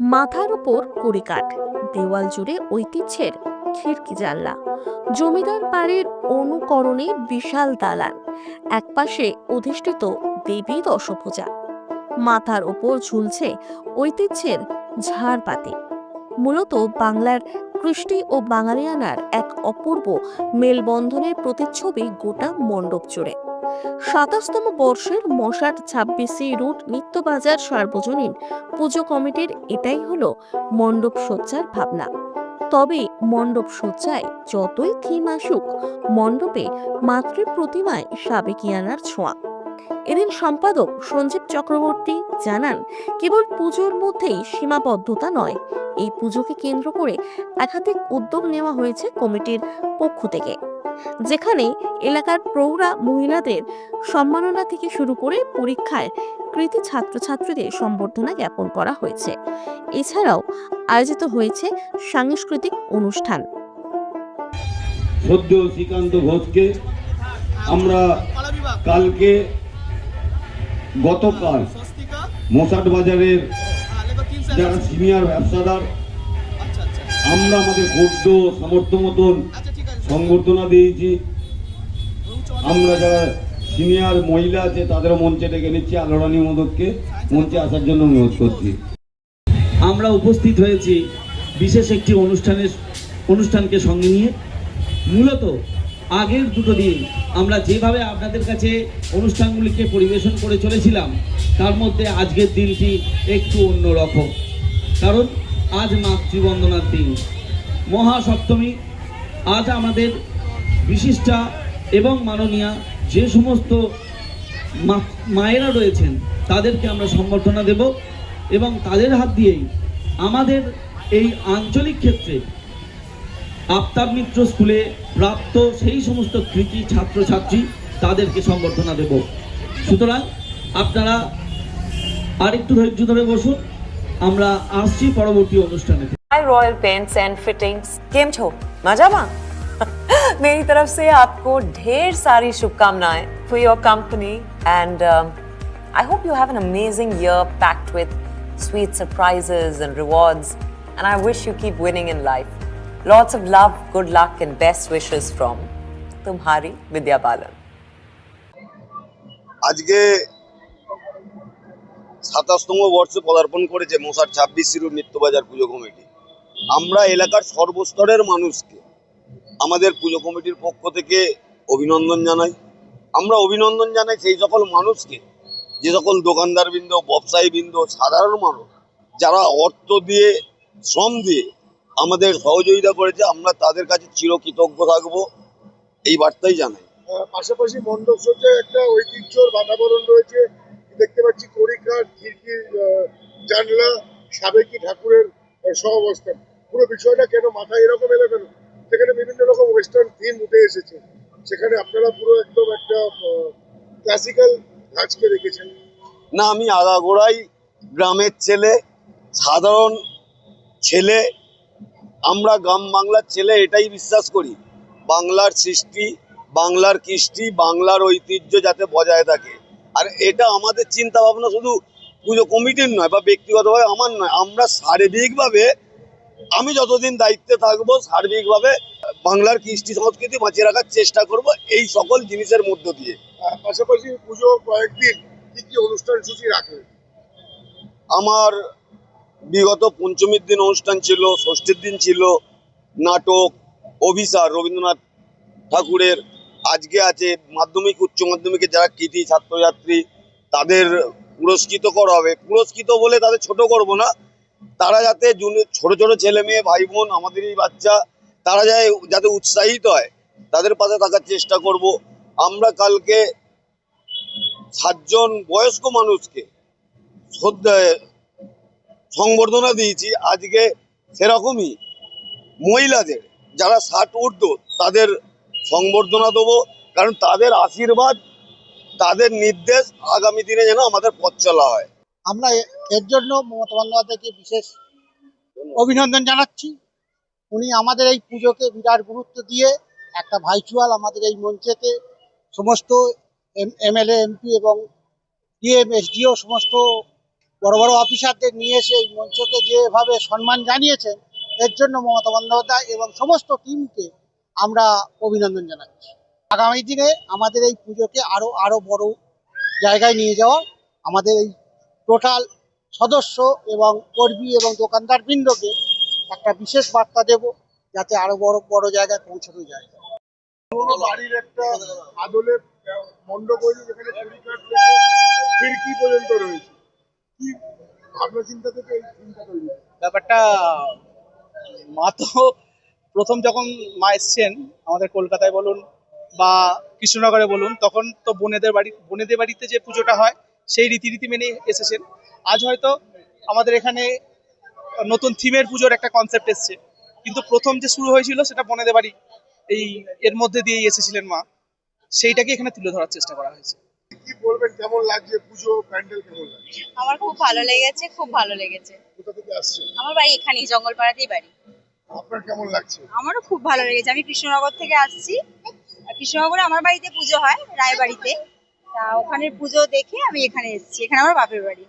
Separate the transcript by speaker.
Speaker 1: মাথার উপর কড়িকাঠ দেওয়াল জুড়ে ঐতিহ্যের খিড়কি জানলা, জমিদার পাড়ের অনুকরণে বিশাল দালান, একপাশে অধিষ্ঠিত দেবী দশভূজা মাথার ওপর ঝুলছে ঐতিহ্যের ঝাড়বাতি মূলত বাংলার কৃষ্টি ও বাঙালিয়ানার এক অপূর্ব মেলবন্ধনের প্রতিচ্ছবি গোটা মণ্ডপ জুড়ে। সাতাশতম বর্ষের মশাট ছাব্বিশি রুট নিত্যবাজার সার্বজনীন। পুজো কমিটির এটাই হলো মণ্ডপ সজ্জার ভাবনা। তবে মণ্ডপ সজ্জায় যতই থিম আসুক, মণ্ডপে মাতৃ প্রতিমায় সাবেকিয়ানার ছোঁয়া। এদিন সম্পাদক সঞ্জীব চক্রবর্তী জানান, কেবল পুজোর মধ্যেই সীমাবদ্ধতা নয়, এই পুজোকে কেন্দ্র করে একাধিক উদ্যোগ নেওয়া হয়েছে কমিটির পক্ষ থেকে। যেখানে এলাকার প্রৌঢ়া মহিলাদের সম্মাননা থেকে শুরু করে পরীক্ষায় কৃতি ছাত্রছাত্রীদের সম্বর্ধনা জ্ঞাপন করা হয়েছে। এছাড়াও আয়োজিত হয়েছে সাংস্কৃতিক অনুষ্ঠান।
Speaker 2: সদ্য শ্রীকান্ত ঘোষকে আমরা কালকে গতকাল মশাট বাজারের যারা সিনিয়র ব্যবসাদার আমরা আমাদের ক্ষুদ্র সামর্থ্য মতন সংবর্ধনা দিয়েছি। আমরা যারা সিনিয়র মহিলা আছে তাদেরও মঞ্চে ডেকে নিচ্ছি আলোরানী মোদককে মঞ্চে আসার জন্য অনুরোধ করছি।
Speaker 3: আমরা উপস্থিত হয়েছি বিশেষ একটি অনুষ্ঠানের, অনুষ্ঠানকে সঙ্গে নিয়ে। মূলত আগের দুটো দিন আমরা যেভাবে আপনাদের কাছে অনুষ্ঠানগুলিকে পরিবেশন করে চলেছিলাম, তার মধ্যে আজকের দিনটি একটু অন্যরকম। কারণ আজ মাতৃবন্দনার দিন। মহাসপ্তমী আজ আমাদের বিশিষ্টা এবং মাননীয়া যে সমস্ত মায়েরা রয়েছেন, তাদেরকে আমরা সম্বর্ধনা দেব এবং তাদের হাত দিয়েই আমাদের এই আঞ্চলিক ক্ষেত্রে আফতাব মিত্র স্কুলে প্রাপ্ত সেই সমস্ত কৃতি ছাত্রছাত্রী তাদেরকে সম্বর্ধনা দেব। সুতরাং আপনারা আরেকটু ধৈর্য ধরে বসুন, আমরা আসছি পরবর্তী অনুষ্ঠানে
Speaker 4: रॉयल पेंट्स एंड फिटिंग्स केम छो मजामा मेरी तरफ से आपको ढेर सारी शुभकामनाएं for your company and I hope you have an amazing year packed with sweet surprises and rewards and I wish you keep winning in life. Lots of love, good luck and best wishes from Tumhari Vidya Balan.
Speaker 2: আজকে সাতাশতম বর্ষে পদার্পণ করেছে মশার ছাব্বিশ শিরুর নিত্যবাজার পুজো committee আমরা এলাকার সর্বস্তরের মানুষকে আমাদের পুজো কমিটির পক্ষ থেকে অভিনন্দন জানাই। আমরা অভিনন্দন জানাই সেই সকল মানুষকে, যে সকল দোকানদার বৃন্দ ব্যবসায়ী বৃন্দ সাধারণ মানুষ, যারা অর্থ দিয়ে, শ্রম দিয়ে আমাদের সহযোগিতা করেছে, আমরা তাদের কাছে চিরকৃতজ্ঞ থাকব, এই বার্তাই জানাই।
Speaker 5: পাশাপাশি মণ্ডপ সজ্জায় একটা ঐতিহ্যর বাতাবরণ রয়েছে, দেখতে পাচ্ছি কড়িকাঠ খিড়কির জানলা, সাবেকি ঠাকুরের সহ সহাবস্থান। পুরো বিষয়টা কেন মাথায় এরকম এলো কেন? সেখানে বিভিন্ন রকম ওয়েস্টার্ন থিম উঠে এসেছে। সেখানে আপনারা পুরো একদম একটা ক্লাসিক্যাল ধাঁচকে রেখেছেন
Speaker 2: না, আমি আগাগোড়াই গ্রামের ছেলে, সাধারণ ছেলে, আমরা গ্রাম বাংলার ছেলে এটাই বিশ্বাস করি। বাংলার সৃষ্টি, বাংলার কৃষ্টি, বাংলার ঐতিহ্য যাতে বজায় থাকে। আর এটা আমাদের চিন্তা ভাবনা শুধু পুজো কমিটির নয় বা ব্যক্তিগতভাবে আমার নয়, আমরা সার্বিকভাবে আমি যতদিন দায়িত্বে থাকব সার্বিকভাবে বাংলার কৃষ্টি সংস্কৃতি বাঁচিয়ে রাখার চেষ্টা করব এই সকল জিনিসের মধ্য দিয়ে।
Speaker 5: পাশাপাশি পুজো কয়েকদিন কি কি অনুষ্ঠান সূচি রাখলেন
Speaker 2: আমার বিগত পঞ্চমীর দিন অনুষ্ঠান ছিল ষষ্ঠীর দিন ছিল নাটক অভিসার রবীন্দ্রনাথ ঠাকুরের আজকে আছে মাধ্যমিক উচ্চ মাধ্যমিকে যারা কৃতি ছাত্রছাত্রী তাদের পুরস্কৃত করা হবে। পুরস্কৃত বলে তাদের ছোট করব না তারা যাতে ছোট ছোট ছেলে মেয়ে, ভাই বোন, আমাদেরই বাচ্চা, তারা যায়, যাতে উৎসাহিত হয়, তাদের পাশে থাকার চেষ্টা করব। আমরা কালকে সাতজন বয়স্ক মানুষকে সংবর্ধনা দিয়েছি। আজকে সেরকমই মহিলাদের, যারা ষাট ঊর্ধ্ব, তাদের সংবর্ধনা দেবো। কারণ তাদের আশীর্বাদ, তাদের নির্দেশ আগামী দিনে যেন আমাদের পথ চলা হয়।
Speaker 6: আমরা এর জন্য মমতা বন্দ্যোপাধ্যায়কে বিশেষ অভিনন্দন জানাচ্ছি। উনি আমাদের এই পুজোকে বিরাট গুরুত্ব দিয়ে একটা ভাইচুয়াল আমাদের এই মঞ্চেতে সমস্ত এমএলএ, এমপি এবং ডিএম, এসডিও সমস্ত বড় বড় অফিসারদের নিয়ে এসে এই মঞ্চকে যেভাবে সম্মান জানিয়েছেন, এর জন্য মমতা বন্দ্যোপাধ্যায় এবং সমস্ত টিমকে আমরা অভিনন্দন জানাচ্ছি। আগামী দিনে আমাদের এই পুজোকে আরও আরও বড় জায়গায় নিয়ে যাওয়া আমাদের এই টোটাল সদস্য এবং কর্মী এবং দোকানদার বৃন্দকে একটা বিশেষ বার্তা দেব যাতে আরও বড় বড় জায়গায় পৌঁছানো যায়।
Speaker 5: বাড়ির একটা আদলে মণ্ডপ হয়েছে যেখানে খিড়কি পর্যন্ত রয়েছে। কি ভাবনা চিন্তা থেকে এই তৈরি
Speaker 7: ব্যাপারটা মা তো প্রথম যখন মা এসছেন আমাদের কলকাতায় বলুন বা কৃষ্ণনগরে বলুন তখন তো বোনেদের বাড়ি বোনেদের বাড়িতে যে পুজোটা হয় সেই রীতিনীতি মেনে এসেছেন। আজ হয়তো আমাদের এখানে নতুন থিমের পুজোর একটা কনসেপ্ট এসছে। কিন্তু প্রথম যে শুরু হয়েছিল সেটা বোনেদের বাড়ি এই এর মধ্যে দিয়েই এসেছিলেন মা। সেইটাকে এখানে তুলে ধরার চেষ্টা করা হয়েছে।
Speaker 5: কি বলবেন কেমন লাগছে পুজো প্যান্ডেল কেমন লাগছে?
Speaker 8: আমার খুব ভালো লেগেছে খুব ভালো লেগেছে।
Speaker 5: কোথা থেকে আসছে
Speaker 8: আমার বাড়ি এখানেই জঙ্গলপাড়াতেই বাড়ি।
Speaker 5: আপনার কেমন লাগছে?
Speaker 8: আমারও খুব ভালো লেগেছে। আমি কৃষ্ণনগর থেকে আসছি। কৃষ্ণনগরে আমার বাড়িতে পুজো হয় রায়বাড়িতে। তা ওখানের পুজো দেখে আমি এখানে এসেছি। এখানে আমার বাপের বাড়ি।